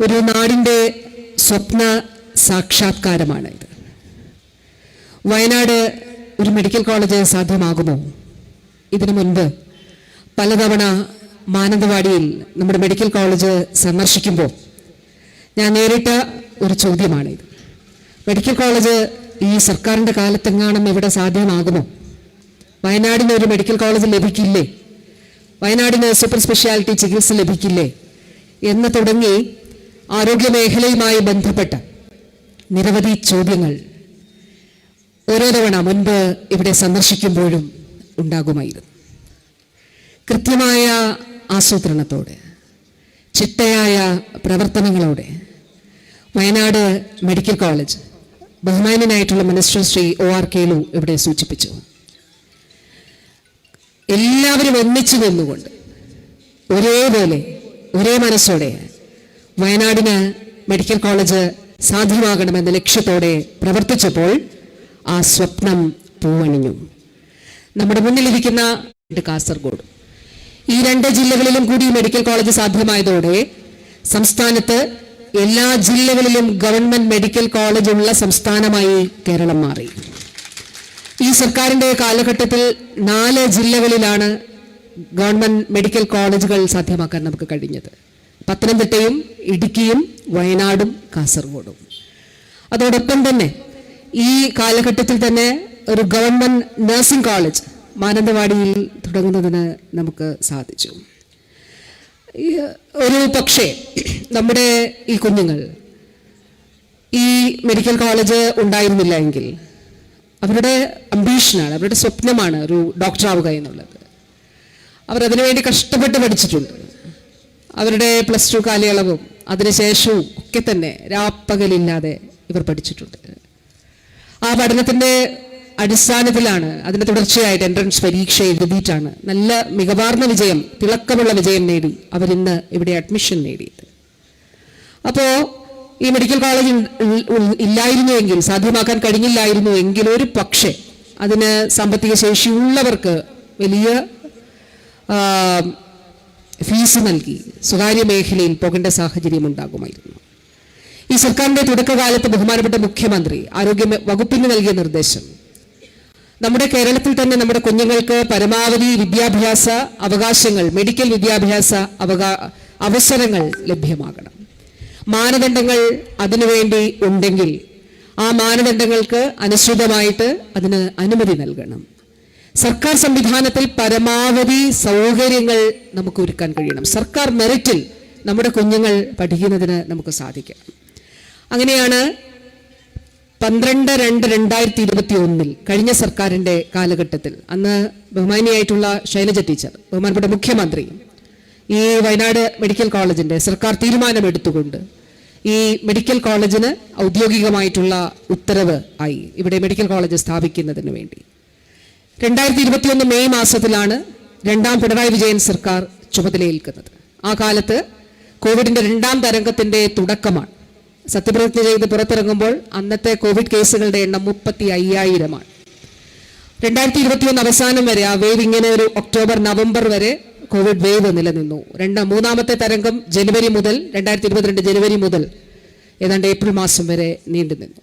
ഒരു നാടിന്റെ സ്വപ്ന സാക്ഷാത്കാരമാണ് ഇത്. വയനാട് ഒരു മെഡിക്കൽ കോളേജ് സാധ്യമാകുമോ? ഇതിനു മുൻപ് പലതവണ മാനന്തവാടിയിൽ നമ്മുടെ മെഡിക്കൽ കോളേജ് സന്ദർശിക്കുമ്പോൾ ഞാൻ നേരിട്ട ഒരു ചോദ്യമാണിത് മെഡിക്കൽ കോളേജ് ഈ സർക്കാരിന്റെ കാലത്തെങ്ങാനും ഇവിടെ സാധ്യമാകുമോ? വയനാടിന് ഒരു മെഡിക്കൽ കോളേജ് ലഭിക്കില്ലേ? വയനാടിന് സൂപ്പർ സ്പെഷ്യാലിറ്റി ചികിത്സ ലഭിക്കില്ലേ? എന്ന് തുടങ്ങി ആരോഗ്യ മേഖലയുമായി ബന്ധപ്പെട്ട നിരവധി ചോദ്യങ്ങൾ ഓരോ തവണ മുൻപ് ഇവിടെ സന്ദർശിക്കുമ്പോഴും ഉണ്ടാകുമായിരുന്നു. കൃത്യമായ ആസൂത്രണത്തോടെ ചിട്ടയായ പ്രവർത്തനങ്ങളോടെ Wayanad medical college ബഹുമാനനായിട്ടുള്ള minister Shri O R Kelu ഇവിടെ സൂചിപ്പിച്ചു. എല്ലാവരും ഒന്നിച്ചു നിന്നുകൊണ്ട് ഒരേപോലെ ഒരേ മനസ്സോടെ വയനാടിന് മെഡിക്കൽ കോളേജ് സാധ്യമാകണമെന്ന ലക്ഷ്യത്തോടെ പ്രവർത്തിച്ചപ്പോൾ ആ സ്വപ്നം പൂവണിഞ്ഞു. നമ്മുടെ മുന്നിലിരിക്കുന്ന കാസർഗോഡ്. ഈ രണ്ട് ജില്ലകളിലും കൂടി മെഡിക്കൽ കോളേജ് സാധ്യമായതോടെ സംസ്ഥാനത്ത് എല്ലാ ജില്ലകളിലും ഗവൺമെന്റ് മെഡിക്കൽ കോളേജ് ഉള്ള സംസ്ഥാനമായി കേരളം മാറി. ഈ സർക്കാരിന്റെ കാലഘട്ടത്തിൽ നാല് ജില്ലകളിലാണ് ഗവൺമെന്റ് മെഡിക്കൽ കോളേജുകൾ സാധ്യമാക്കാൻ നമുക്ക് കഴിഞ്ഞത്. പത്തനംതിട്ടയും ഇടുക്കിയും വയനാടും കാസർഗോഡും. അതോടൊപ്പം തന്നെ ഈ കാലഘട്ടത്തിൽ തന്നെ ഒരു ഗവൺമെന്റ് നഴ്സിംഗ് കോളേജ് മാനന്തവാടിയിൽ തുടങ്ങുന്നതിന് നമുക്ക് സാധിച്ചു. ഒരു പക്ഷേ നമ്മുടെ ഈ കുഞ്ഞുങ്ങൾ ഈ മെഡിക്കൽ കോളേജ് ഉണ്ടായിരുന്നില്ല എങ്കിൽ അവരുടെ അംബീഷനാണ് അവരുടെ സ്വപ്നമാണ് ഒരു ഡോക്ടറാവുക എന്നുള്ളത്. അവർ അതിനുവേണ്ടി കഷ്ടപ്പെട്ട് പഠിച്ചിട്ടുണ്ട്. അവരുടെ പ്ലസ് ടു കാലയളവും അതിനുശേഷവും ഒക്കെ തന്നെ രാപ്പകലില്ലാതെ ഇവർ പഠിച്ചിട്ടുണ്ട്. ആ പഠനത്തിന്റെ അടിസ്ഥാനത്തിലാണ് അതിന്റെ തുടർച്ചയായിട്ട് എൻട്രൻസ് പരീക്ഷ എഴുതിയിട്ടാണ് നല്ല മികവാർന്ന വിജയം തിളക്കമുള്ള വിജയം നേടി അവരിന്ന് ഇവിടെ അഡ്മിഷൻ നേടിയത്. അപ്പോൾ ഈ മെഡിക്കൽ കോളേജ് ഇല്ലായിരുന്നുവെങ്കിൽ സാധ്യമാക്കാൻ കഴിഞ്ഞില്ലായിരുന്നു എങ്കിൽ ഒരു പക്ഷേ അതിന് സാമ്പത്തിക ശേഷിയുള്ളവർക്ക് വലിയ ഫീസ് നൽകി സ്വകാര്യ മേഖലയിൽ പോകേണ്ട സാഹചര്യം ഉണ്ടാകുമായിരുന്നു. ഈ സർക്കാരിന്റെ തുടക്കകാലത്ത് ബഹുമാനപ്പെട്ട മുഖ്യമന്ത്രി ആരോഗ്യ വകുപ്പിന് നൽകിയ നിർദ്ദേശം നമ്മുടെ കേരളത്തിൽ തന്നെ നമ്മുടെ കുഞ്ഞുങ്ങൾക്ക് പരമാവധി വിദ്യാഭ്യാസ അവകാശങ്ങൾ മെഡിക്കൽ വിദ്യാഭ്യാസ അവസരങ്ങൾ ലഭ്യമാകണം. മാനദണ്ഡങ്ങൾ അതിനുവേണ്ടി ഉണ്ടെങ്കിൽ ആ മാനദണ്ഡങ്ങൾക്ക് അനുസൃതമായിട്ട് അതിന് അനുമതി നൽകണം. സർക്കാർ സംവിധാനത്തിൽ പരമാവധി സൗകര്യങ്ങൾ നമുക്ക് ഒരുക്കാൻ കഴിയണം. സർക്കാർ മെറിറ്റിൽ നമ്മുടെ കുഞ്ഞുങ്ങൾ പഠിക്കുന്നതിന് നമുക്ക് സാധിക്കണം അങ്ങനെയാണ് പന്ത്രണ്ട് രണ്ട് രണ്ടായിരത്തി ഇരുപത്തി ഒന്നിൽ കഴിഞ്ഞ സർക്കാരിന്റെ കാലഘട്ടത്തിൽ അന്ന് ബഹുമാനിയായിട്ടുള്ള ശൈലജ ടീച്ചർ ബഹുമാനപ്പെട്ട മുഖ്യമന്ത്രി ഈ വയനാട് മെഡിക്കൽ കോളേജിന്റെ സർക്കാർ തീരുമാനമെടുത്തുകൊണ്ട് ഈ മെഡിക്കൽ കോളേജിന് ഔദ്യോഗികമായിട്ടുള്ള ഉത്തരവ് ആയി ഇവിടെ മെഡിക്കൽ കോളേജ് സ്ഥാപിക്കുന്നതിന് വേണ്ടി. രണ്ടായിരത്തി ഇരുപത്തിയൊന്ന് മെയ് മാസത്തിലാണ് രണ്ടാം പിണറായി വിജയൻ സർക്കാർ ചുമതലയേൽക്കുന്നത്. ആ കാലത്ത് കോവിഡിന്റെ രണ്ടാം തരംഗത്തിന്റെ തുടക്കമാണ്. സത്യപ്രതിജ്ഞ ചെയ്ത് പുറത്തിറങ്ങുമ്പോൾ അന്നത്തെ കോവിഡ് കേസുകളുടെ എണ്ണം മുപ്പത്തി അയ്യായിരമാണ്. രണ്ടായിരത്തി ഇരുപത്തിയൊന്ന് അവസാനം വരെ ആ വേവ് ഇങ്ങനെ ഒരു ഒക്ടോബർ നവംബർ വരെ കോവിഡ് വേവ് നിലനിന്നു. രണ്ടാം മൂന്നാമത്തെ തരംഗം ജനുവരി മുതൽ രണ്ടായിരത്തി ഇരുപത്തിരണ്ട് ജനുവരി മുതൽ ഏതാണ്ട് ഏപ്രിൽ മാസം വരെ നീണ്ടു നിന്നു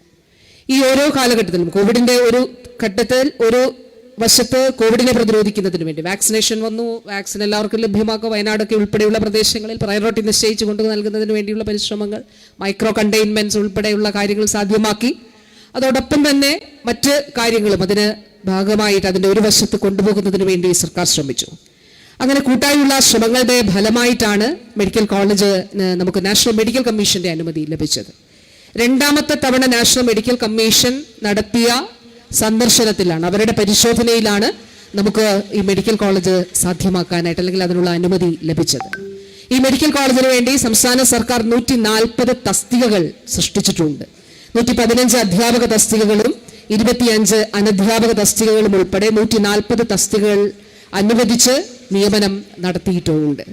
ഈ ഓരോ കാലഘട്ടത്തിലും കോവിഡിന്റെ ഒരു ഘട്ടത്തിൽ ഒരു വശത്ത് കോവിഡിനെ പ്രതിരോധിക്കുന്നതിന് വേണ്ടി. വാക്സിനേഷൻ വന്നു. വാക്സിൻ എല്ലാവർക്കും ലഭ്യമാക്കുക വയനാടൊക്കെ ഉൾപ്പെടെയുള്ള പ്രദേശങ്ങളിൽ പ്രയോറിറ്റി നിശ്ചയിച്ചു കൊണ്ട് നൽകുന്നതിന് വേണ്ടിയുള്ള പരിശ്രമങ്ങൾ മൈക്രോ കണ്ടെയ്ൻമെന്റ്സ് ഉൾപ്പെടെയുള്ള കാര്യങ്ങൾ സാധ്യമാക്കി. അതോടൊപ്പം തന്നെ മറ്റ് കാര്യങ്ങളും അതിന് ഭാഗമായിട്ട് അതിന്റെ ഒരു വശത്ത് കൊണ്ടുപോകുന്നതിന് വേണ്ടി സർക്കാർ ശ്രമിച്ചു. അങ്ങനെ കൂട്ടായുള്ള ശ്രമങ്ങളുടെ ഫലമായിട്ടാണ് മെഡിക്കൽ കോളേജ് നമുക്ക് നാഷണൽ മെഡിക്കൽ കമ്മീഷന്റെ അനുമതി ലഭിച്ചത്. രണ്ടാമത്തെ തവണ നാഷണൽ മെഡിക്കൽ കമ്മീഷൻ നടത്തിയ സന്ദർശനത്തിലാണ് അവരുടെ പരിശോധനയിലാണ് നമുക്ക് ഈ മെഡിക്കൽ കോളേജ് സാധ്യമാക്കാനായിട്ട് അല്ലെങ്കിൽ അതിനുള്ള അനുമതി ലഭിച്ചത്. ഈ മെഡിക്കൽ കോളേജിന് വേണ്ടി സംസ്ഥാന സർക്കാർ നൂറ്റി നാൽപ്പത് തസ്തികകൾ സൃഷ്ടിച്ചിട്ടുണ്ട്. നൂറ്റി പതിനഞ്ച് അധ്യാപക തസ്തികകളും ഇരുപത്തിയഞ്ച് അനധ്യാപക തസ്തികകളും ഉൾപ്പെടെ നൂറ്റി നാൽപ്പത് തസ്തികകൾ അനുവദിച്ച് നിയമനം നടത്തിയിട്ടുമുണ്ട്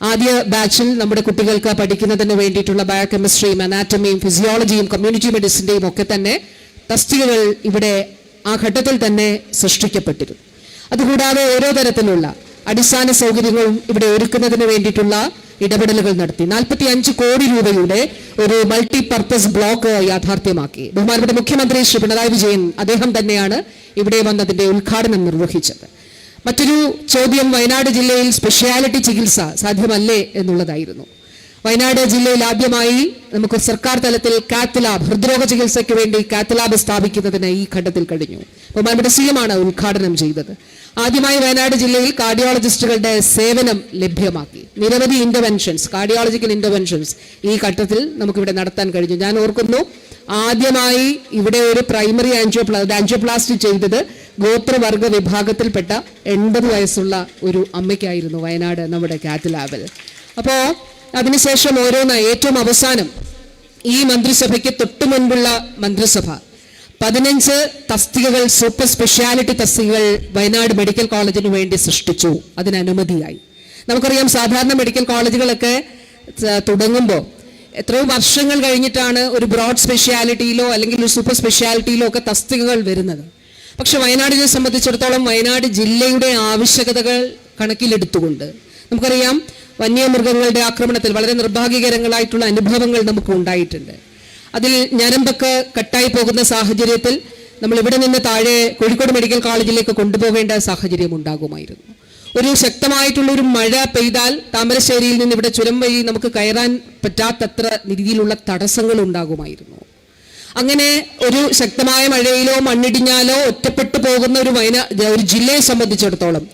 ആദ്യ ബാച്ചിൽ നമ്മുടെ കുട്ടികൾക്ക് പഠിക്കുന്നതിന് വേണ്ടിയിട്ടുള്ള ബയോകെമിസ്ട്രിയും അനാറ്റമിയും ഫിസിയോളജിയും കമ്മ്യൂണിറ്റി മെഡിസിന്റെയും ഒക്കെ തന്നെ തസ്തികകൾ ഇവിടെ ആ ഘട്ടത്തിൽ തന്നെ സൃഷ്ടിക്കപ്പെട്ടിരുന്നു. അതുകൂടാതെ ഓരോ തരത്തിലുള്ള അടിസ്ഥാന സൗകര്യങ്ങളും ഇവിടെ ഒരുക്കുന്നതിന് വേണ്ടിയിട്ടുള്ള ഇടപെടലുകൾ നടത്തി. നാൽപ്പത്തി അഞ്ച് കോടി രൂപയുടെ ഒരു മൾട്ടി പർപ്പസ് ബ്ലോക്ക് യാഥാർത്ഥ്യമാക്കി. ബഹുമാനപ്പെട്ട മുഖ്യമന്ത്രി ശ്രീ പിണറായി വിജയൻ അദ്ദേഹം തന്നെയാണ് ഇവിടെ വന്നതിന്റെ ഉദ്ഘാടനം നിർവഹിച്ചത്. മറ്റൊരു ചോദ്യം വയനാട് ജില്ലയിൽ സ്പെഷ്യാലിറ്റി ചികിത്സ സാധ്യമല്ലേ എന്നുള്ളതായിരുന്നു. വയനാട് ജില്ലയിൽ ആദ്യമായി നമുക്ക് സർക്കാർ തലത്തിൽ കാത്ത് ലാബ് ഹൃദ്രോഗ ചികിത്സയ്ക്ക് വേണ്ടി കാത്ത് ലാബ് സ്ഥാപിക്കുന്നതിന് ഈ ഘട്ടത്തിൽ കഴിഞ്ഞു. ബഹുമാനപ്പെട്ട സി എം ആണ് ഉദ്ഘാടനം ചെയ്തത്. ആദ്യമായി വയനാട് ജില്ലയിൽ കാർഡിയോളജിസ്റ്റുകളുടെ സേവനം ലഭ്യമാക്കി. നിരവധി ഇന്റർവെൻഷൻസ് കാർഡിയോളജിക്കൽ ഇന്റർവെൻഷൻസ് ഈ ഘട്ടത്തിൽ നമുക്കിവിടെ നടത്താൻ കഴിഞ്ഞു. ഞാൻ ഓർക്കുന്നു ആദ്യമായി ഇവിടെ ഒരു പ്രൈമറി ആൻജിയോപ്ലാ ആൻജിയോപ്ലാസ്റ്റി ചെയ്തത് ഗോത്രവർഗ വിഭാഗത്തിൽപ്പെട്ട എൺപത് വയസ്സുള്ള ഒരു അമ്മയ്ക്കായിരുന്നു വയനാട് നമ്മുടെ കാത്ത് ലാബിൽ. അപ്പോൾ അതിനുശേഷം ഓരോന്ന് ഏറ്റവും അവസാനം ഈ മന്ത്രിസഭയ്ക്ക് തൊട്ടു മുൻപുള്ള മന്ത്രിസഭ. പതിനഞ്ച് തസ്തികകൾ സൂപ്പർ സ്പെഷ്യാലിറ്റി തസ്തികകൾ വയനാട് മെഡിക്കൽ കോളേജിന് വേണ്ടി സൃഷ്ടിച്ചു. അതിന് അനുമതിയായി നമുക്കറിയാം സാധാരണ മെഡിക്കൽ കോളേജുകളൊക്കെ തുടങ്ങുമ്പോൾ എത്രയോ വർഷങ്ങൾ കഴിഞ്ഞിട്ടാണ് ഒരു ബ്രോഡ് സ്പെഷ്യാലിറ്റിയിലോ അല്ലെങ്കിൽ ഒരു സൂപ്പർ സ്പെഷ്യാലിറ്റിയിലോ ഒക്കെ തസ്തികകൾ വരുന്നത്. പക്ഷെ വയനാടിനെ സംബന്ധിച്ചിടത്തോളം വയനാട് ജില്ലയുടെ ആവശ്യകതകൾ കണക്കിലെടുത്തുകൊണ്ട് നമുക്കറിയാം വന്യമൃഗങ്ങളുടെ ആക്രമണത്തിൽ വളരെ നിർഭാഗ്യകരങ്ങളായിട്ടുള്ള അനുഭവങ്ങൾ നമുക്ക് ഉണ്ടായിട്ടുണ്ട്. അതിൽ ഞരമ്പൊക്കെ കട്ടായി പോകുന്ന സാഹചര്യത്തിൽ നമ്മൾ ഇവിടെ നിന്ന് താഴെ കോഴിക്കോട് മെഡിക്കൽ കോളേജിലേക്ക് കൊണ്ടുപോകേണ്ട സാഹചര്യം ഉണ്ടാകുമായിരുന്നു. ഒരു ശക്തമായിട്ടുള്ള ഒരു മഴ പെയ്താൽ താമരശ്ശേരിയിൽ നിന്ന് ഇവിടെ ചുരം വഴി നമുക്ക് കയറാൻ പറ്റാത്തത്ര രീതിയിലുള്ള തടസ്സങ്ങൾ ഉണ്ടാകുമായിരുന്നു. അങ്ങനെ ഒരു ശക്തമായ മഴയിലോ മണ്ണിടിഞ്ഞാലോ ഒറ്റപ്പെട്ടു പോകുന്ന ഒരു വയനാ ഒരു ജില്ലയെ സംബന്ധിച്ചിടത്തോളം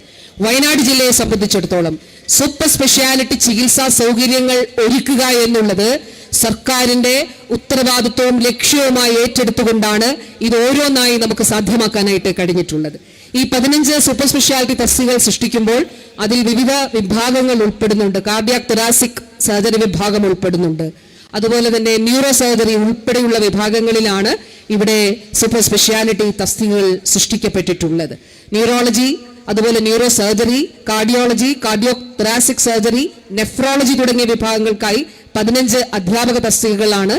വയനാട് ജില്ലയെ സംബന്ധിച്ചിടത്തോളം സൂപ്പർ സ്പെഷ്യാലിറ്റി ചികിത്സാ സൗകര്യങ്ങൾ ഒരുക്കുക എന്നുള്ളത് സർക്കാരിന്റെ ഉത്തരവാദിത്വവും ലക്ഷ്യവുമായി ഏറ്റെടുത്തുകൊണ്ടാണ് ഇത് ഓരോന്നായി നമുക്ക് സാധ്യമാക്കാനായിട്ട് കഴിഞ്ഞിട്ടുള്ളത്. ഈ പതിനഞ്ച് സൂപ്പർ സ്പെഷ്യാലിറ്റി തസ്തികൾ സൃഷ്ടിക്കുമ്പോൾ അതിൽ വിവിധ വിഭാഗങ്ങൾ ഉൾപ്പെടുന്നുണ്ട്. കാർഡിയാക് തെറാസിക് സർജറി വിഭാഗം ഉൾപ്പെടുന്നുണ്ട്. അതുപോലെ തന്നെ ന്യൂറോ സർജറി ഉൾപ്പെടെയുള്ള വിഭാഗങ്ങളിലാണ് ഇവിടെ സൂപ്പർ സ്പെഷ്യാലിറ്റി തസ്തികകൾ സൃഷ്ടിക്കപ്പെട്ടിട്ടുള്ളത്. ന്യൂറോളജി അതുപോലെ neuro surgery cardiology cardio thoracic surgery nephrology തുടങ്ങിയ വിഭാഗങ്ങൾക്കായി പതിനഞ്ച് അധ്യാപക തസ്തികകളാണ്.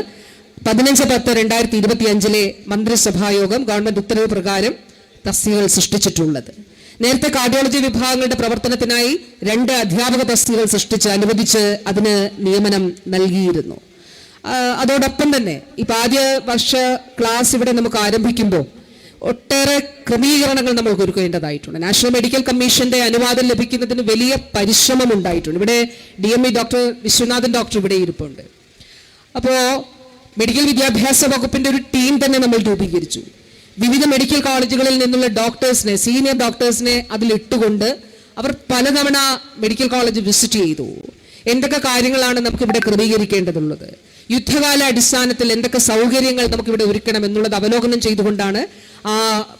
പതിനഞ്ച് പത്ത് രണ്ടായിരത്തി ഇരുപത്തി അഞ്ചിലെ മന്ത്രിസഭായോഗം ഗവൺമെന്റ് ഉത്തരവ് പ്രകാരം തസ്തികകൾ സൃഷ്ടിച്ചിട്ടുള്ളത്. നേരത്തെ കാർഡിയോളജി വിഭാഗങ്ങളുടെ പ്രവർത്തനത്തിനായി രണ്ട് അധ്യാപക തസ്തികകൾ സൃഷ്ടിച്ച് അനുവദിച്ച് അതിന് നിയമനം നൽകിയിരുന്നു. അതോടൊപ്പം തന്നെ ഇപ്പൊ ആദ്യ വർഷ ക്ലാസ് ഇവിടെ നമുക്ക് ആരംഭിക്കുമ്പോൾ ഒട്ടേറെ ക്രമീകരണങ്ങൾ നമ്മൾക്ക് ഒരുക്കേണ്ടതായിട്ടുണ്ട്. നാഷണൽ മെഡിക്കൽ കമ്മീഷന്റെ അനുവാദം ലഭിക്കുന്നതിന് വലിയ പരിശ്രമം ഉണ്ടായിട്ടുണ്ട്. ഇവിടെ D M E doctor Viswanathan doctor ഇവിടെ ഇരിപ്പുണ്ട്. അപ്പോൾ മെഡിക്കൽ വിദ്യാഭ്യാസ വകുപ്പിന്റെ ഒരു ടീം തന്നെ നമ്മൾ രൂപീകരിച്ചു. വിവിധ മെഡിക്കൽ കോളേജുകളിൽ നിന്നുള്ള ഡോക്ടേഴ്സിനെ സീനിയർ ഡോക്ടേഴ്സിനെ അതിലിട്ടുകൊണ്ട് അവർ പലതവണ മെഡിക്കൽ കോളേജ് വിസിറ്റ് ചെയ്തു. എന്തൊക്കെ കാര്യങ്ങളാണ് നമുക്ക് ഇവിടെ ക്രമീകരിക്കേണ്ടതുള്ളത്? യുദ്ധകാല അടിസ്ഥാനത്തിൽ എന്തൊക്കെ സൗകര്യങ്ങൾ നമുക്ക് ഇവിടെ ഒരുക്കണം എന്നുള്ളത് അവലോകനം ചെയ്തുകൊണ്ടാണ് ആ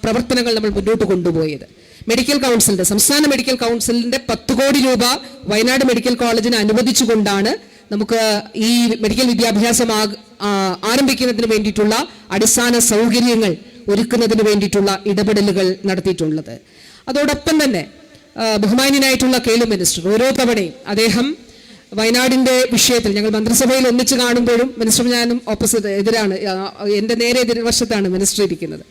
പ്രവർത്തനങ്ങൾ നമ്മൾ മുന്നോട്ട് കൊണ്ടുപോയത്. മെഡിക്കൽ കൗൺസിലിന്റെ സംസ്ഥാന മെഡിക്കൽ കൗൺസിലിന്റെ പത്ത് കോടി രൂപ വയനാട് മെഡിക്കൽ കോളേജിന് അനുവദിച്ചുകൊണ്ടാണ് നമുക്ക് ഈ മെഡിക്കൽ വിദ്യാഭ്യാസം ആരംഭിക്കുന്നതിന് വേണ്ടിയിട്ടുള്ള അടിസ്ഥാന സൗകര്യങ്ങൾ ഒരുക്കുന്നതിന് വേണ്ടിയിട്ടുള്ള ഇടപെടലുകൾ നടത്തിയിട്ടുള്ളത്. അതോടൊപ്പം തന്നെ ബഹുമാന്യനായിട്ടുള്ള കേളു മിനിസ്റ്റർ ഓരോ തവണയും അദ്ദേഹം വയനാടിന്റെ വിഷയത്തിൽ ഞങ്ങൾ മന്ത്രിസഭയിൽ ഒന്നിച്ച് കാണുമ്പോഴും മിനിസ്റ്റർ ഞാനും ഓപ്പോസിറ്റ് എതിരാണ് എന്റെ നേരെ എതിർവശത്താണ് മിനിസ്റ്റർ ഇരിക്കുന്നത്.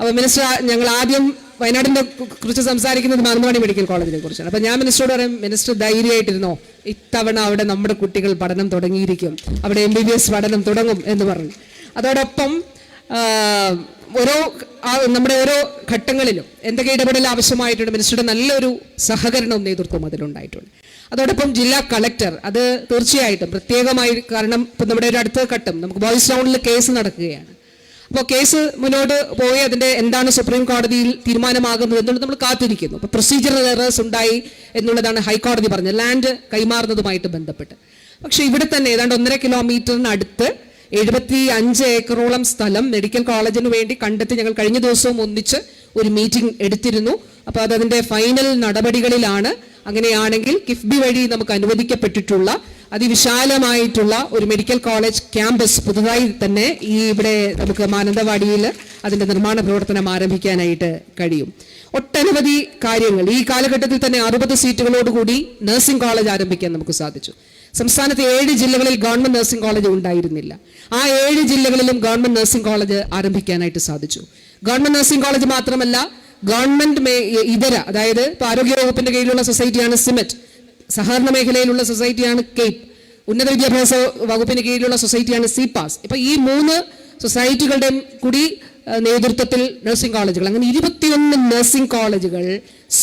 അപ്പോൾ മിനിസ്റ്റർ ഞങ്ങൾ ആദ്യം വയനാടിനെ കുറിച്ച് സംസാരിക്കുന്നത് മാനന്തവാടി മെഡിക്കൽ കോളേജിനെ കുറിച്ചാണ്. അപ്പോൾ ഞാൻ മിനിസ്റ്ററോട് പറയും മിനിസ്റ്റർ ധൈര്യമായിട്ടിരുന്നോ? ഇത്തവണ അവിടെ നമ്മുടെ കുട്ടികൾ പഠനം തുടങ്ങിയിരിക്കും. അവിടെ എം ബി ബി എസ് പഠനം തുടങ്ങും എന്ന് പറഞ്ഞു. അതോടൊപ്പം ഓരോ നമ്മുടെ ഓരോ ഘട്ടങ്ങളിലും എന്തൊക്കെ ഇടപെടൽ ആവശ്യമായിട്ടുണ്ട് മിനിസ്റ്ററുടെ നല്ലൊരു സഹകരണവും നേതൃത്വം അതിലുണ്ടായിട്ടുണ്ട്. അതോടൊപ്പം ജില്ലാ കളക്ടർ അത് തീർച്ചയായിട്ടും പ്രത്യേകമായി കാരണം ഇപ്പം നമ്മുടെ ഒരു അടുത്ത ഘട്ടം നമുക്ക് ബോയ്സ് ടൗണിൽ കേസ് നടക്കുകയാണ്. അപ്പോൾ കേസ് മുന്നോട്ട് പോയി അതിന്റെ എന്താണ് സുപ്രീം കോടതിയിൽ തീരുമാനമാകുന്നത് എന്നുള്ളത് നമ്മൾ കാത്തിരിക്കുന്നു. അപ്പോൾ പ്രൊസീജിയറൽ എറേഴ്സ് ഉണ്ടായി എന്നുള്ളതാണ് ഹൈക്കോടതി പറഞ്ഞത്. ലാൻഡ് കൈമാറുന്നതുമായിട്ട് ബന്ധപ്പെട്ട്. പക്ഷേ ഇവിടെ തന്നെ ഏതാണ്ട് ഒന്നര കിലോമീറ്ററിനടുത്ത് എഴുപത്തി അഞ്ച് ഏക്കറോളം സ്ഥലം മെഡിക്കൽ കോളേജിന് വേണ്ടി കണ്ടെത്തി ഞങ്ങൾ കഴിഞ്ഞ ദിവസവും ഒന്നിച്ച് ഒരു മീറ്റിംഗ് എടുത്തിരുന്നു. അപ്പോൾ അത് അതിന്റെ ഫൈനൽ നടപടികളിലാണ്. അങ്ങനെയാണെങ്കിൽ കിഫ്ബി വഴി നമുക്ക് അനുവദിക്കപ്പെട്ടിട്ടുള്ള അതിവിശാലമായിട്ടുള്ള ഒരു മെഡിക്കൽ കോളേജ് ക്യാമ്പസ് പുതുതായി തന്നെ ഈ ഇവിടെ നമുക്ക് മാനന്തവാടിയിൽ അതിന്റെ നിർമ്മാണ പ്രവർത്തനം ആരംഭിക്കാനായിട്ട് കഴിയും. ഒട്ടനവധി കാര്യങ്ങൾ. ഈ കാലഘട്ടത്തിൽ തന്നെ അറുപത് സീറ്റുകളോടുകൂടി നഴ്സിംഗ് കോളേജ് ആരംഭിക്കാൻ നമുക്ക് സാധിച്ചു. സംസ്ഥാനത്തെ ഏഴ് ജില്ലകളിൽ ഗവൺമെന്റ് നഴ്സിംഗ് കോളേജ് ഉണ്ടായിരുന്നില്ല. ആ ഏഴ് ജില്ലകളിലും ഗവൺമെന്റ് നഴ്സിംഗ് കോളേജ് ആരംഭിക്കാനായിട്ട് സാധിച്ചു. ഗവൺമെന്റ് നഴ്സിംഗ് കോളേജ് മാത്രമല്ല ഗവൺമെന്റ് ഇതര അതായത് ആരോഗ്യ വകുപ്പിന്റെ കീഴിലുള്ള സൊസൈറ്റിയാണ് സിമെറ്റ്. സഹകരണ മേഖലയിലുള്ള സൊസൈറ്റിയാണ് കേപ്പ്. ഉന്നത വിദ്യാഭ്യാസ വകുപ്പിന് കീഴിലുള്ള സൊസൈറ്റിയാണ് സിപാസ് ഇപ്പൊ ഈ മൂന്ന് സൊസൈറ്റികളുടെയും കൂടി നേതൃത്വത്തിൽ നഴ്സിംഗ് കോളേജുകൾ അങ്ങനെ ഇരുപത്തിയൊന്ന് നഴ്സിംഗ് കോളേജുകൾ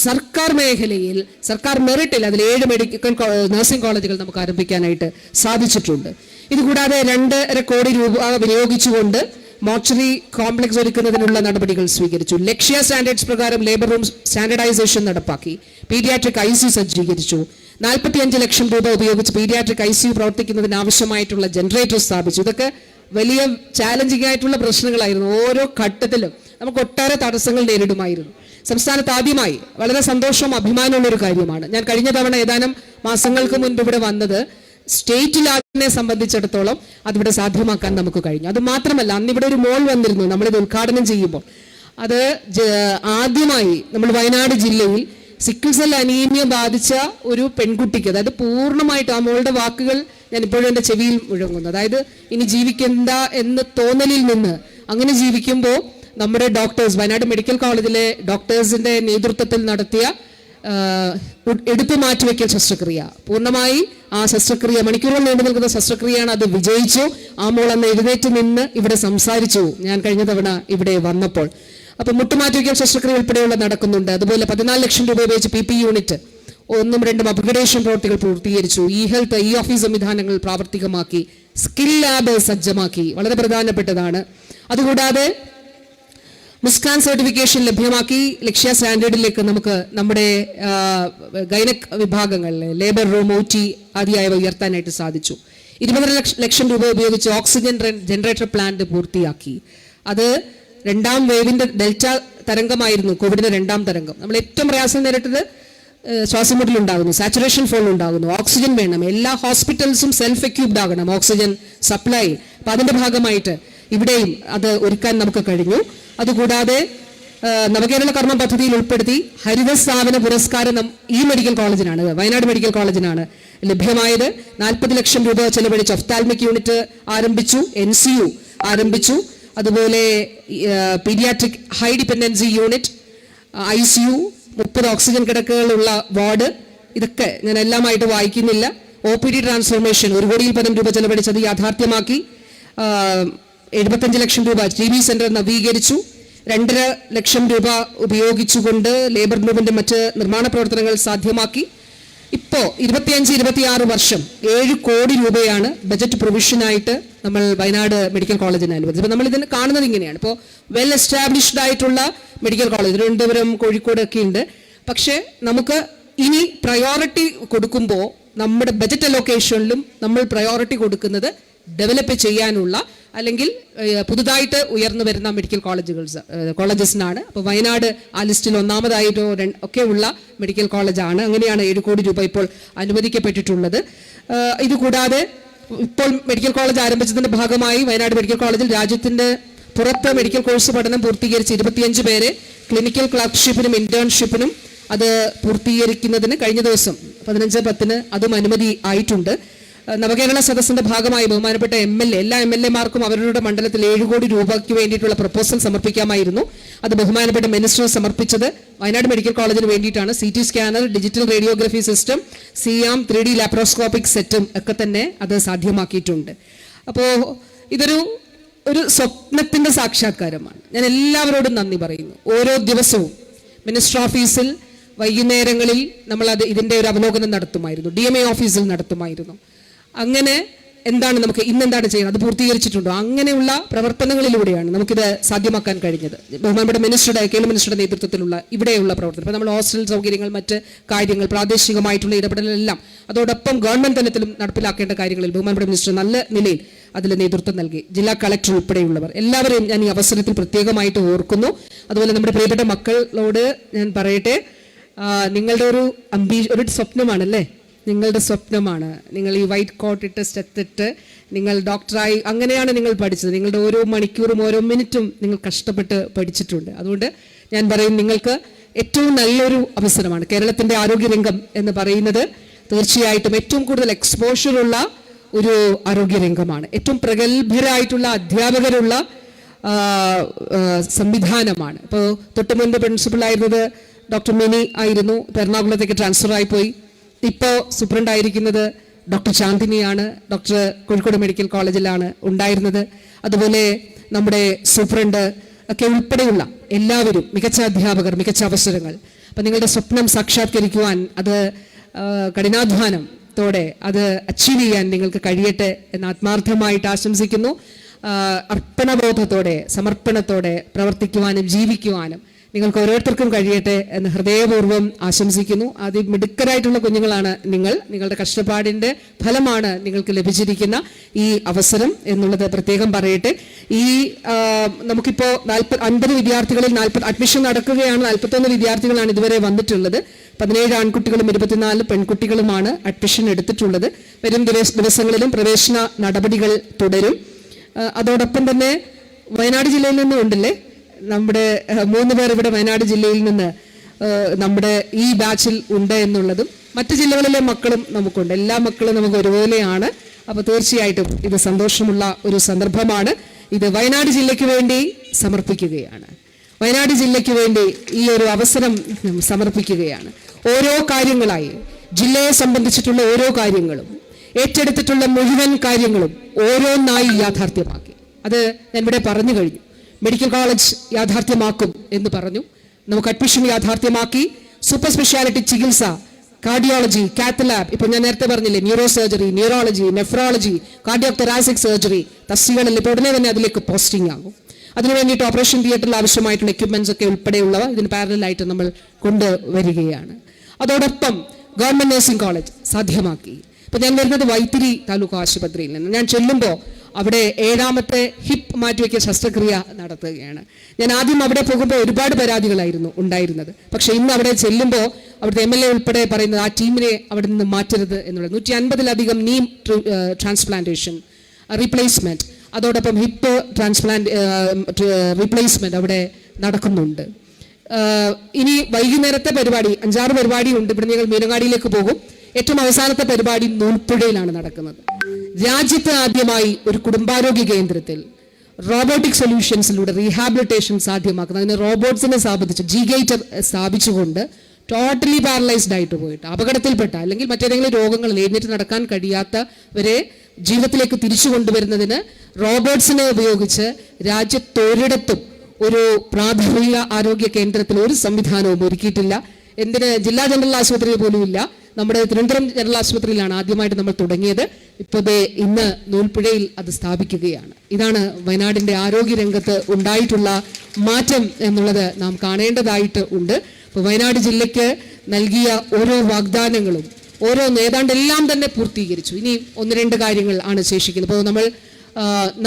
സർക്കാർ മേഖലയിൽ സർക്കാർ മെറിറ്റിൽ അതിൽ ഏഴ് മെഡിക്കൽ നഴ്സിംഗ് കോളേജുകൾ നമുക്ക് ആരംഭിക്കാനായിട്ട് സാധിച്ചിട്ടുണ്ട്. ഇതുകൂടാതെ രണ്ടര കോടി രൂപ വിനിയോഗിച്ചുകൊണ്ട് മോർച്ചറി കോംപ്ലക്സ് ഒരുക്കുന്നതിനുള്ള നടപടികൾ സ്വീകരിച്ചു. ലക്ഷ്യ സ്റ്റാൻഡേർഡ്സ് പ്രകാരം ലേബർ റൂം സ്റ്റാൻഡർഡൈസേഷൻ നടപ്പാക്കി. പീഡിയാട്രിക് ഐ സി സജ്ജീകരിച്ചു. നാൽപ്പത്തിയഞ്ച് ലക്ഷം രൂപ ഉപയോഗിച്ച് പീഡിയാട്രിക് ഐ സി പ്രവർത്തിക്കുന്നതിന് ആവശ്യമായിട്ടുള്ള ജനറേറ്റർ സ്ഥാപിച്ചു. ഇതൊക്കെ വലിയ ചാലഞ്ചിങ് ആയിട്ടുള്ള പ്രശ്നങ്ങളായിരുന്നു. ഓരോ ഘട്ടത്തിലും നമുക്ക് ഒട്ടേറെ തടസ്സങ്ങൾ നേരിടുമായിരുന്നു. സംസ്ഥാനത്ത് ആദ്യമായി വളരെ സന്തോഷവും അഭിമാനമുള്ള ഒരു കാര്യമാണ്. ഞാൻ കഴിഞ്ഞ തവണ ഏതാനും മാസങ്ങൾക്ക് മുൻപ് ഇവിടെ വന്നത് സ്റ്റേറ്റ് ലാബിനെ സംബന്ധിച്ചിടത്തോളം അതിവിടെ സാധ്യമാക്കാൻ നമുക്ക് കഴിഞ്ഞു. അത് മാത്രമല്ല അന്ന് ഇവിടെ ഒരു മോൾ വന്നിരുന്നു നമ്മളിത് ഉദ്ഘാടനം ചെയ്യുമ്പോൾ. അത് ആദ്യമായി നമ്മൾ വയനാട് ജില്ലയിൽ സിക്കിൾ സെൽ അനീമിയ ബാധിച്ച ഒരു പെൺകുട്ടിക്ക് അതായത് പൂർണമായിട്ട് ആ മോളുടെ വാക്കുകൾ ഞാൻ ഇപ്പോഴും എന്റെ ചെവിയിൽ മുഴങ്ങുന്നു. അതായത് ഇനി ജീവിക്കണ്ട എന്ന് തോന്നലിൽ നിന്ന് അങ്ങനെ ജീവിക്കുമ്പോൾ നമ്മുടെ ഡോക്ടേഴ്സ് വയനാട് മെഡിക്കൽ കോളേജിലെ ഡോക്ടേഴ്സിന്റെ നേതൃത്വത്തിൽ നടത്തിയ എടുത്തു മാറ്റിവെക്കൽ ശസ്ത്രക്രിയ. പൂർണമായി ആ ശസ്ത്രക്രിയ മണിക്കൂറുകൾ നീണ്ടു നിൽക്കുന്ന ശസ്ത്രക്രിയയാണ് അത് വിജയിച്ചു. ആ മോൾ അന്ന് എഴുന്നേറ്റ് നിന്ന് ഇവിടെ സംസാരിച്ചു. ഞാൻ കഴിഞ്ഞ തവണ ഇവിടെ വന്നപ്പോൾ. അപ്പൊ മുട്ടുമാറ്റിവെക്കൽ ശസ്ത്രക്രിയ ഉൾപ്പെടെയുള്ള നടക്കുന്നുണ്ട്. അതുപോലെ പതിനാല് ലക്ഷം രൂപ ഉപയോഗിച്ച് പി പി യൂണിറ്റ് ഒന്നും രണ്ടും അപ്ഗ്രഡേഷൻ പ്രവൃത്തികൾ പൂർത്തീകരിച്ചു. ഇ ഹെൽത്ത് ഇ ഓഫീസ് സംവിധാനങ്ങൾ പ്രാവർത്തികമാക്കി സ്കിൽ ലാബ് സജ്ജമാക്കി. വളരെ പ്രധാനപ്പെട്ടതാണ്. അതുകൂടാതെ മുസ്കാൻ സർട്ടിഫിക്കേഷൻ ലഭ്യമാക്കി ലക്ഷ്യ സ്റ്റാൻഡേർഡിലേക്ക് നമുക്ക് നമ്മുടെ ഗൈനക് വിഭാഗങ്ങളിലെ ലേബർ റൂം ഒ ടി ആദിയായവ ഉയർത്താനായിട്ട് സാധിച്ചു. ഇരുപതര ലക്ഷ- രൂപ ഉപയോഗിച്ച് ഓക്സിജൻ ജനറേറ്റർ പ്ലാന്റ് പൂർത്തിയാക്കി. അത് രണ്ടാം വേവിന്റെ ഡെൽറ്റ തരംഗമായിരുന്നു കോവിഡിന്റെ രണ്ടാം തരംഗം. നമ്മൾ ഏറ്റവും പ്രയാസം നേരിട്ടത് ഉണ്ടാകുന്നു സാച്ചുറേഷൻ ഫോൾ ഉണ്ടാകുന്നു ഓക്സിജൻ വേണം എല്ലാ ഹോസ്പിറ്റൽസും സെൽഫ് എക്യൂബ്ഡ് ആകണം ഓക്സിജൻ സപ്ലൈ അപ്പൊ അതിന്റെ ഭാഗമായിട്ട് ഇവിടെയും അത് ഒരുക്കാൻ നമുക്ക് കഴിഞ്ഞു. അതുകൂടാതെ നവകേരള കർമ്മ പദ്ധതിയിൽ ഉൾപ്പെടുത്തി ഹരിത സ്ഥാപന പുരസ്കാരം ഈ മെഡിക്കൽ കോളേജിനാണ് വയനാട് മെഡിക്കൽ കോളേജിനാണ് ലഭ്യമായത്. നാൽപ്പത് ലക്ഷം രൂപ ചെലവഴിച്ച് ഒഫ്താൽമിക് യൂണിറ്റ് ആരംഭിച്ചു എൻ സി യു ആരംഭിച്ചു അതുപോലെ paediatric high dependency unit I C U മുപ്പത് ഓക്സിജൻ കിടക്കുകളുള്ള വാർഡ് ഇതൊക്കെ ഞാൻ എല്ലാമായിട്ട് വായിക്കുന്നില്ല. ഒ പി ഡി ട്രാൻസ്ഫോർമേഷൻ ഒരു കോടിയിൽ പതിനും രൂപ ചെലവഴിച്ചത് യാഥാർത്ഥ്യമാക്കി. എഴുപത്തഞ്ച് ലക്ഷം രൂപ ജി ബി സെന്റർ നവീകരിച്ചു. രണ്ടര ലക്ഷം രൂപ ഉപയോഗിച്ചുകൊണ്ട് ലേബർ ഗ്രൂപ്പിന്റെ മറ്റ് നിർമ്മാണ പ്രവർത്തനങ്ങൾ സാധ്യമാക്കി. ഇപ്പോൾ ഇരുപത്തിയഞ്ച് ഇരുപത്തിയാറ് വർഷം ഏഴ് കോടി രൂപയാണ് ബജറ്റ് പ്രൊവിഷനായിട്ട് നമ്മൾ വയനാട് മെഡിക്കൽ കോളേജിന് അനുവദിച്ചത്. അപ്പോൾ നമ്മൾ ഇതിന് കാണുന്നത് ഇങ്ങനെയാണ്. ഇപ്പോൾ വെൽ എസ്റ്റാബ്ലിഷ്ഡ് ആയിട്ടുള്ള മെഡിക്കൽ കോളേജ് തിരുവനന്തപുരം കോഴിക്കോട് ഒക്കെ ഉണ്ട്. പക്ഷേ നമുക്ക് ഇനി പ്രയോറിറ്റി കൊടുക്കുമ്പോൾ നമ്മുടെ ബജറ്റ് അലോക്കേഷനിലും നമ്മൾ പ്രയോറിറ്റി കൊടുക്കുന്നത് ഡെവലപ്പ് ചെയ്യാനുള്ള അല്ലെങ്കിൽ പുതുതായിട്ട് ഉയർന്നു വരുന്ന മെഡിക്കൽ കോളേജുകൾ കോളേജസിനാണ് അപ്പോൾ വയനാട് ആ ലിസ്റ്റിൽ ഒന്നാമതായിട്ടോ ഒക്കെ ഉള്ള മെഡിക്കൽ കോളേജാണ് അങ്ങനെയാണ് ഏഴ് കോടി രൂപ ഇപ്പോൾ അനുവദിക്കപ്പെട്ടിട്ടുള്ളത്. ഇതുകൂടാതെ ഇപ്പോൾ മെഡിക്കൽ കോളേജ് ആരംഭിച്ചതിന്റെ ഭാഗമായി വയനാട് മെഡിക്കൽ കോളേജിൽ രാജ്യത്തിന്റെ പുറത്ത് മെഡിക്കൽ കോഴ്സ് പഠനം പൂർത്തീകരിച്ച് ഇരുപത്തിയഞ്ച് പേരെ ക്ലിനിക്കൽ ക്ലർക്ക്ഷിപ്പിനും ഇന്റേൺഷിപ്പിനും അത് പൂർത്തീകരിക്കുന്നതിന് കഴിഞ്ഞ ദിവസം പതിനഞ്ച് പത്തിന് അതും അനുമതി ആയിട്ടുണ്ട്. നവകേരള സദസ്സിന്റെ ഭാഗമായി ബഹുമാനപ്പെട്ട എം എൽ എ എല്ലാ എം എൽ എമാർക്കും അവരുടെ മണ്ഡലത്തിൽ ഏഴ് കോടി രൂപയ്ക്ക് വേണ്ടിയിട്ടുള്ള പ്രപ്പോസൽ സമർപ്പിക്കാമായിരുന്നു. അത് ബഹുമാനപ്പെട്ട മിനിസ്റ്റർ സമർപ്പിച്ചത് വയനാട് മെഡിക്കൽ കോളേജിന് വേണ്ടിയിട്ടാണ്. C T scanner digital radiography system C arm three D laparoscopic സെറ്റും ഒക്കെ തന്നെ അത് സാധ്യമാക്കിയിട്ടുണ്ട്. അപ്പോൾ ഇതൊരു ഒരു സ്വപ്നത്തിന്റെ സാക്ഷാത്കാരമാണ്. ഞാൻ എല്ലാവരോടും നന്ദി പറയുന്നു. ഓരോ ദിവസവും മിനിസ്റ്റർ ഓഫീസിൽ വൈകുന്നേരങ്ങളിൽ നമ്മൾ അത് ഇതിന്റെ ഒരു അവലോകനം നടത്തുമായിരുന്നു. ഡി എം എ ഓഫീസിൽ നടത്തുമായിരുന്നു. അങ്ങനെ എന്താണ് നമുക്ക് ഇന്ന് എന്താണ് ചെയ്യുന്നത്? അത് പൂർത്തീകരിച്ചിട്ടുണ്ടോ? അങ്ങനെയുള്ള പ്രവർത്തനങ്ങളിലൂടെയാണ് നമുക്കിത് സാധ്യമാക്കാൻ കഴിഞ്ഞത്. ബഹുമാനപ്പെട്ട മിനിസ്റ്ററുടെ കേരള മിനിസ്റ്ററുടെ നേതൃത്വത്തിലുള്ള ഇവിടെയുള്ള പ്രവർത്തനം. ഇപ്പോൾ നമ്മൾ ഹോസ്റ്റൽ സൗകര്യങ്ങൾ മറ്റ് കാര്യങ്ങൾ പ്രാദേശികമായിട്ടുള്ള ഇടപെടലെല്ലാം അതോടൊപ്പം ഗവൺമെന്റ് തലത്തിലും നടപ്പിലാക്കേണ്ട കാര്യങ്ങളിൽ ബഹുമാനപ്പെട്ട മിനിസ്റ്റർ നല്ല നിലയിൽ അതിൽ നേതൃത്വം നൽകി. ജില്ലാ കളക്ടർ ഉൾപ്പെടെയുള്ളവർ. എല്ലാവരെയും ഞാൻ ഈ അവസരത്തിൽ പ്രത്യേകമായിട്ട് ഓർക്കുന്നു. അതുപോലെ നമ്മുടെ പ്രിയപ്പെട്ട മക്കളോട് ഞാൻ പറയട്ടെ നിങ്ങളുടെ ഒരു അംബീ ഒരു സ്വപ്നമാണല്ലേ? നിങ്ങളുടെ സ്വപ്നമാണ്. നിങ്ങൾ ഈ വൈറ്റ് കോട്ട് ഇട്ട് സ്റ്റെത്തിട്ട് നിങ്ങൾ ഡോക്ടറായി അങ്ങനെയാണ് നിങ്ങൾ പഠിച്ചത്. നിങ്ങളുടെ ഓരോ മണിക്കൂറും ഓരോ മിനിറ്റും നിങ്ങൾ കഷ്ടപ്പെട്ട് പഠിച്ചിട്ടുണ്ട്. അതുകൊണ്ട് ഞാൻ പറയും നിങ്ങൾക്ക് ഏറ്റവും നല്ലൊരു അവസരമാണ് കേരളത്തിന്റെ ആരോഗ്യരംഗം എന്ന് പറയുന്നത്. തീർച്ചയായിട്ടും ഏറ്റവും കൂടുതൽ എക്സ്പോഷറുള്ള ഒരു ആരോഗ്യരംഗമാണ്. ഏറ്റവും പ്രഗത്ഭരായിട്ടുള്ള അധ്യാപകരുള്ള സംവിധാനമാണ്. ഇപ്പോൾ തൊട്ട് മുൻപ് പ്രിൻസിപ്പളായിരുന്നത് ഡോക്ടർ മിനി ആയിരുന്നു. എറണാകുളത്തേക്ക് ട്രാൻസ്ഫർ ആയിപ്പോയി ഇപ്പോൾ സൂപ്രണ്ട് ആയിരിക്കുന്നത് ഡോക്ടർ ചാന്ദിനിയാണ് ഡോക്ടർ കോഴിക്കോട് മെഡിക്കൽ കോളേജിലാണ് ഉണ്ടായിരുന്നത്. അതുപോലെ നമ്മുടെ സൂപ്രണ്ട് ഒക്കെ ഉൾപ്പെടെയുള്ള എല്ലാവരും മികച്ച അധ്യാപകർ മികച്ച അവസരങ്ങൾ. അപ്പം നിങ്ങളുടെ സ്വപ്നം സാക്ഷാത്കരിക്കുവാൻ അത് കഠിനാധ്വാനത്തോടെ അത് അച്ചീവ് ചെയ്യാൻ നിങ്ങൾക്ക് കഴിയട്ടെ എന്ന് ആത്മാർത്ഥമായിട്ട് ആശംസിക്കുന്നു. അർപ്പണബോധത്തോടെ സമർപ്പണത്തോടെ പ്രവർത്തിക്കുവാനും ജീവിക്കുവാനും നിങ്ങൾക്ക് ഓരോരുത്തർക്കും കഴിയട്ടെ എന്ന് ഹൃദയപൂർവം ആശംസിക്കുന്നു. അതിമിടുക്കരായിട്ടുള്ള കുഞ്ഞുങ്ങളാണ് നിങ്ങൾ. നിങ്ങളുടെ കഷ്ടപ്പാടിന്റെ ഫലമാണ് നിങ്ങൾക്ക് ലഭിച്ചിരിക്കുന്ന ഈ അവസരം എന്നുള്ളത് പ്രത്യേകം പറയട്ടെ. ഈ നമുക്കിപ്പോൾ നമുക്കിപ്പോ നാൽപ്പത് അൻപത് വിദ്യാർത്ഥികളിൽ നാൽപ്പത് അഡ്മിഷൻ നടക്കുകയാണ്. നാൽപ്പത്തൊന്ന് വിദ്യാർത്ഥികളാണ് ഇതുവരെ വന്നിട്ടുള്ളത്. പതിനേഴ് ആൺകുട്ടികളും ഇരുപത്തിനാല് പെൺകുട്ടികളുമാണ് അഡ്മിഷൻ എടുത്തിട്ടുള്ളത്. വരും ദിവസങ്ങളിലും പ്രവേശന നടപടികൾ തുടരും. അതോടൊപ്പം തന്നെ വയനാട് ജില്ലയിൽ നിന്നും ഉണ്ടല്ലേ? നമ്മുടെ മൂന്ന് പേർ ഇവിടെ വയനാട് ജില്ലയിൽ നിന്ന് നമ്മുടെ ഈ ബാച്ചിൽ ഉണ്ട് എന്നുള്ളതും മറ്റ് ജില്ലകളിലെ മക്കളും നമുക്കുണ്ട്. എല്ലാ മക്കളും നമുക്ക് ഒരുപോലെയാണ്. അപ്പോൾ തീർച്ചയായിട്ടും ഇത് സന്തോഷമുള്ള ഒരു സന്ദർഭമാണ്. ഇത് വയനാട് ജില്ലയ്ക്ക് വേണ്ടി സമർപ്പിക്കുകയാണ്. വയനാട് ജില്ലയ്ക്ക് വേണ്ടി ഈ ഒരു അവസരം സമർപ്പിക്കുകയാണ്. ഓരോ കാര്യങ്ങളായി ജില്ലയെ സംബന്ധിച്ചിട്ടുള്ള ഓരോ കാര്യങ്ങളും ഏറ്റെടുത്തിട്ടുള്ള മുഴുവൻ കാര്യങ്ങളും ഓരോന്നായി യാഥാർത്ഥ്യമാക്കി. അത് ഞാൻ ഇവിടെ പറഞ്ഞു കഴിഞ്ഞു. മെഡിക്കൽ കോളേജ് യാഥാർത്ഥ്യമാക്കും എന്ന് പറഞ്ഞു. നമുക്ക് അഡ്മിഷൻ യാഥാർത്ഥ്യമാക്കി. സൂപ്പർ സ്പെഷ്യാലിറ്റി ചികിത്സ കാർഡിയോളജി കാത്ത് ലാബ്. ഇപ്പൊ ഞാൻ നേരത്തെ പറഞ്ഞില്ലേ neuro surgery neurology nephrology cardio thoracic surgery തസ്തികളിൽ ഇപ്പോൾ ഉടനെ തന്നെ അതിലേക്ക് പോസ്റ്റിംഗ് ആകും. അതിനു വേണ്ടിയിട്ട് ഓപ്പറേഷൻ തിയേറ്ററിൽ ആവശ്യമായിട്ടുള്ള എക്യുപ്മെന്റ്സ് ഒക്കെ ഉൾപ്പെടെയുള്ളവ ഇതിന് പാരലായിട്ട് നമ്മൾ കൊണ്ടുവരികയാണ്. അതോടൊപ്പം ഗവൺമെന്റ് നഴ്സിംഗ് കോളേജ് സാധ്യമാക്കി. ഇപ്പൊ ഞാൻ വരുന്നത് വൈത്തിരി താലൂക്ക് ആശുപത്രിയിൽ നിന്ന്. ഞാൻ ചെല്ലുമ്പോൾ അവിടെ ഏഴാമത്തെ ഹിപ്പ് മാറ്റിവെക്കിയ ശസ്ത്രക്രിയ നടത്തുകയാണ്. ഞാൻ ആദ്യം അവിടെ പോകുമ്പോൾ ഒരുപാട് പരാതികളായിരുന്നു ഉണ്ടായിരുന്നത്. പക്ഷേ ഇന്ന് അവിടെ ചെല്ലുമ്പോൾ അവിടുത്തെ എം എൽ എ ഉൾപ്പെടെ പറയുന്നത് ആ ടീമിനെ അവിടെ നിന്ന് മാറ്റരുത് എന്നുള്ളത്. നൂറ്റി അൻപതിലധികം നീം ട്രാൻസ്പ്ലാന്റേഷൻ റീപ്ലേസ്മെന്റ് അതോടൊപ്പം ഹിപ്പ് ട്രാൻസ്പ്ലാന്റ് റീപ്ലേസ്മെന്റ് അവിടെ നടക്കുന്നുണ്ട്. ഇനി വൈകുന്നേരത്തെ പരിപാടി അഞ്ചാറ് പരിപാടി ഉണ്ട്. ഇവിടെ ഞങ്ങൾ മീനങ്ങാടിയിലേക്ക് പോകും. ഏറ്റവും അവസാനത്തെ പരിപാടി നൂൽപ്പുഴയിലാണ് നടക്കുന്നത്. രാജ്യത്ത് ആദ്യമായി ഒരു കുടുംബാരോഗ്യ കേന്ദ്രത്തിൽ റോബോട്ടിക് സൊല്യൂഷൻസിലൂടെ റീഹാബിലിറ്റേഷൻ സാധ്യമാക്കുന്നത്. അതിന് റോബോട്ട്സിനെ സ്ഥാപിച്ച് ജി ഗേറ്റർ സ്ഥാപിച്ചുകൊണ്ട് ടോട്ടലി പാരലൈസ്ഡ് ആയിട്ട് പോയിട്ട് അപകടത്തിൽപ്പെട്ട അല്ലെങ്കിൽ മറ്റേതെങ്കിലും രോഗങ്ങൾ എഴുന്നേറ്റ് നടക്കാൻ കഴിയാത്തവരെ ജീവിതത്തിലേക്ക് തിരിച്ചു കൊണ്ടുവരുന്നതിന് റോബോട്ട്സിനെ ഉപയോഗിച്ച് രാജ്യത്തൊരിടത്തും ഒരു പ്രാഥമിക ആരോഗ്യ കേന്ദ്രത്തിൽ ഒരു സംവിധാനവും ഒരുക്കിയിട്ടില്ല. എന്തിന്? ജില്ലാ ജനറൽ ആശുപത്രിയിൽ പോലും ഇല്ല നമ്മുടെ തിരുവനന്തപുരം ജനറൽ ആശുപത്രിയിലാണ് ആദ്യമായിട്ട് നമ്മൾ തുടങ്ങിയത്. ഇപ്പോൾ ഇന്ന് നൂൽപ്പുഴയിൽ അത് സ്ഥാപിക്കുകയാണ്. ഇതാണ് വയനാടിന്റെ ആരോഗ്യ രംഗത്ത് ഉണ്ടായിട്ടുള്ള മാറ്റം എന്നുള്ളത് നാം കാണേണ്ടതായിട്ട് ഉണ്ട്. അപ്പോൾ വയനാട് ജില്ലയ്ക്ക് നൽകിയ ഓരോ വാഗ്ദാനങ്ങളും ഓരോ ഏതാണ്ട് എല്ലാം തന്നെ പൂർത്തീകരിച്ചു. ഇനി ഒന്ന് രണ്ട് കാര്യങ്ങൾ ആണ് ശേഷിക്കുന്നത്. ഇപ്പോൾ നമ്മൾ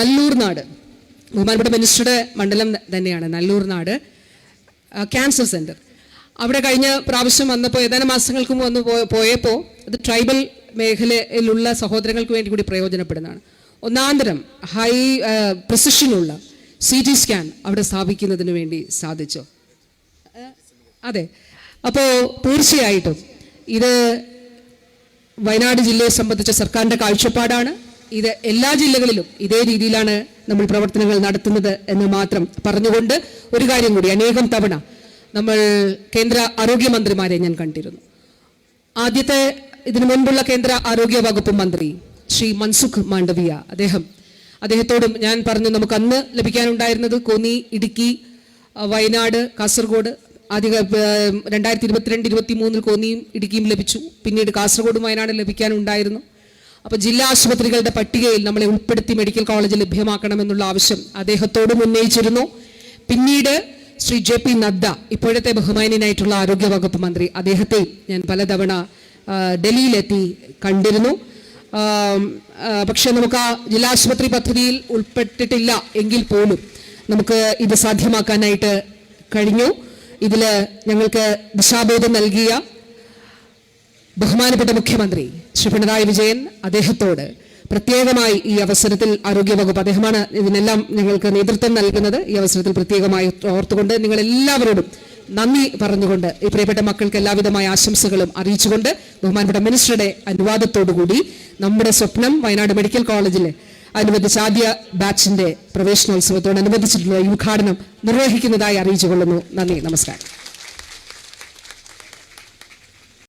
നല്ലൂർ നാട് ബഹുമാനപ്പെട്ട മിനിസ്റ്ററുടെ മണ്ഡലം തന്നെയാണ് നല്ലൂർ നാട്. ക്യാൻസർ സെന്റർ അവിടെ കഴിഞ്ഞ പ്രാവശ്യം വന്നപ്പോൾ ഏതാനും മാസങ്ങൾക്ക് വന്ന് പോയപ്പോൾ അത് ട്രൈബൽ മേഖലയിലുള്ള സഹോദരങ്ങൾക്ക് വേണ്ടി കൂടി പ്രയോജനപ്പെടുന്നതാണ്. ഒന്നാന്തരം ഹൈ പ്രസിഷനുള്ള സി ടി സ്കാൻ അവിടെ സ്ഥാപിക്കുന്നതിന് വേണ്ടി സാധിച്ചു. അതെ. അപ്പോൾ തീർച്ചയായിട്ടും ഇത് വയനാട് ജില്ലയെ സംബന്ധിച്ച സർക്കാരിന്റെ കാഴ്ചപ്പാടാണ്. ഇത് എല്ലാ ജില്ലകളിലും ഇതേ രീതിയിലാണ് നമ്മൾ പ്രവർത്തനങ്ങൾ നടത്തുന്നത് എന്ന് മാത്രം പറഞ്ഞുകൊണ്ട് ഒരു കാര്യം കൂടി അനേകം തവണ നമ്മൾ കേന്ദ്ര ആരോഗ്യമന്ത്രിമാരെ ഞാൻ കണ്ടിരുന്നു. ആദ്യത്തെ ഇതിനു മുൻപുള്ള കേന്ദ്ര ആരോഗ്യ വകുപ്പ് മന്ത്രി ശ്രീ മൻസുഖ് മാണ്ഡവിയ അദ്ദേഹം. അദ്ദേഹത്തോടും ഞാൻ പറഞ്ഞു നമുക്ക് അന്ന് ലഭിക്കാനുണ്ടായിരുന്നത് കോന്നി ഇടുക്കി വയനാട് കാസർഗോഡ് ആദ്യ രണ്ടായിരത്തി ഇരുപത്തിരണ്ട് ഇരുപത്തി മൂന്നിൽ കോന്നിയും ഇടുക്കിയും ലഭിച്ചു. പിന്നീട് കാസർഗോഡും വയനാടും ലഭിക്കാനുണ്ടായിരുന്നു. അപ്പോൾ ജില്ലാ ആശുപത്രികളുടെ പട്ടികയിൽ നമ്മളെ ഉൾപ്പെടുത്തി മെഡിക്കൽ കോളേജ് ലഭ്യമാക്കണമെന്നുള്ള ആവശ്യം അദ്ദേഹത്തോടും ഉന്നയിച്ചിരുന്നു. പിന്നീട് ശ്രീ ജെ പി നദ്ദ ഇപ്പോഴത്തെ ആരോഗ്യ വകുപ്പ് മന്ത്രി. അദ്ദേഹത്തെ ഞാൻ പലതവണ ഡൽഹിയിലെത്തി കണ്ടിരുന്നു. പക്ഷേ നമുക്ക് ആ ജില്ലാശുപത്രി പദ്ധതിയിൽ ഉൾപ്പെട്ടിട്ടില്ല എങ്കിൽ പോലും നമുക്ക് ഇത് സാധ്യമാക്കാനായിട്ട് കഴിഞ്ഞു. ഇതിൽ ഞങ്ങൾക്ക് ദിശാബോധം നൽകിയ ബഹുമാനപ്പെട്ട മുഖ്യമന്ത്രി ശ്രീ പിണറായി വിജയൻ അദ്ദേഹത്തോട് പ്രത്യേകമായി ഈ അവസരത്തിൽ ആരോഗ്യവകുപ്പ് അദ്ദേഹമാണ് ഇതിനെല്ലാം ഞങ്ങൾക്ക് നേതൃത്വം നൽകുന്നത്. ഈ അവസരത്തിൽ പ്രത്യേകമായി ഓർത്തുകൊണ്ട് നിങ്ങൾ എല്ലാവരോടും നന്ദി പറഞ്ഞുകൊണ്ട് ഈ പ്രിയപ്പെട്ട മക്കൾക്ക് എല്ലാവിധമായ ആശംസകളും അറിയിച്ചുകൊണ്ട് ബഹുമാനപ്പെട്ട മിനിസ്റ്ററുടെ അനുവാദത്തോടുകൂടി നമ്മുടെ സ്വപ്നം വയനാട് മെഡിക്കൽ കോളേജിൽ അനുബന്ധിച്ച് ആദ്യ ബാച്ചിന്റെ പ്രവേശനോത്സവത്തോടനുബന്ധിച്ചിട്ടുള്ള ഈ ഉദ്ഘാടനം നിർവഹിക്കുന്നതായി അറിയിച്ചുകൊള്ളുന്നു. നന്ദി നമസ്കാരം.